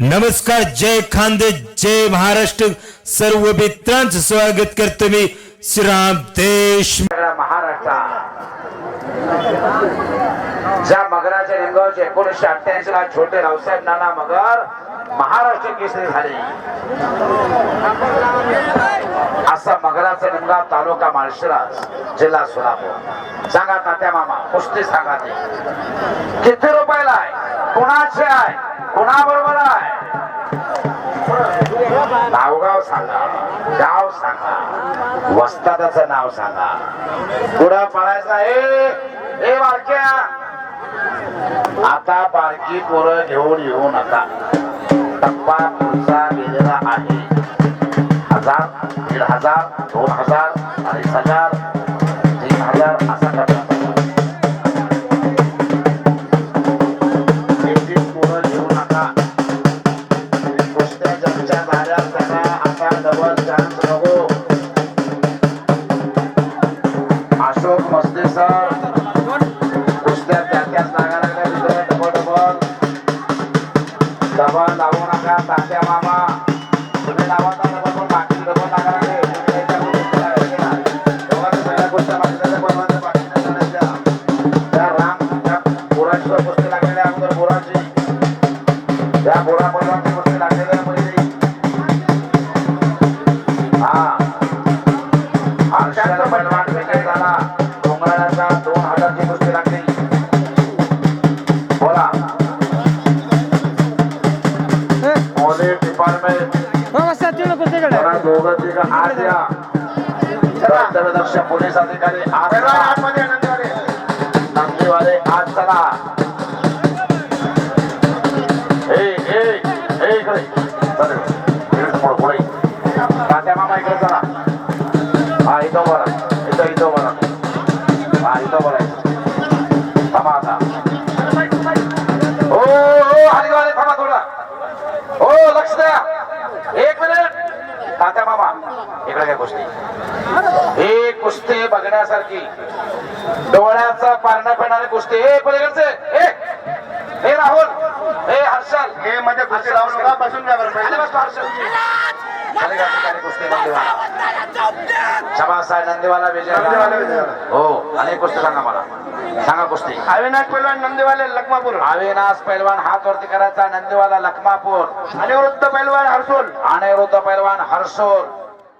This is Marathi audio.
नमस्कार जय खांदे जय महाराष्ट्र. सर्व मित्रांचं स्वागत करतो मी श्रीराम देश महाराष्ट्र ज्या मगराच्या निमगावचे एकोणीसशे अठ्ठ्याऐंशी ला छोटे रावसाहेब नाना मगर महाराष्ट्र केसरी झाले. असा मगराचा निमगाव तालुका माळशिराज जिल्हा सोलापूर. सांगा तात्या मामा कुस्ती सांगा ते. किती रुपयाला आहे? कुणाचे आहे? कुणाबरोबर आहे? नाव सांगा. गाव सांगा. वस्तादाचं नाव सांगा. पुढं पळायचं आहे. ए बारक्या. आता बारकी पोरं घेऊन येऊ नका. टप्पा पुढचा गेलेला आहे. हजार दीड हजार दोन हजार अडीच हजार तीन हजार असा टप्पा अशोक मस्ते सर कुस्त्या त्या त्याच लागायला लागल्या तिकडे डबल डबल डबल लावू नका तात्या मामा तुम्ही लावा तर डबल पण बाकी डबल लागायला लागले तुम्ही त्याच्या कुस्त्या हर्षाला बलवान विजय झाला दोन हाताची कुस्ती लागली बोला मोदी डिपार्टमेंट दोघं तिघं आत या कर्तव्यदक्ष पोलीस अधिकारी आत चला. नंदीवाले आत चला ए ए ए इकडे चालेल. इकडे समोर पुढे हो लक्ष द्या एक मिनिट तात्या मामा इकडे काय कुस्ती. ही कुस्ती बघण्यासारखी. डोळ्याचा पारणा पेणारी कुस्ती. ए पलीकडचे. ए हे राहुल. ए हर्षल. हे मध्ये कुस्ती लावू नका बसून घ्या बरं हर्षल. का ठिकाणी कुस्ती नंदीवाला विजय. हो आणि कुस्ती सांगा मला. सांगा कुस्ती. अविनाश पैलवान नंदीवाले लखमापूर. अविनाश पैलवान हात वरती करायचा नंदीवाला लखमापूर. अनिवृत्त पैलवान हरसोल अनिरुद्ध पैलवान हर्षोल.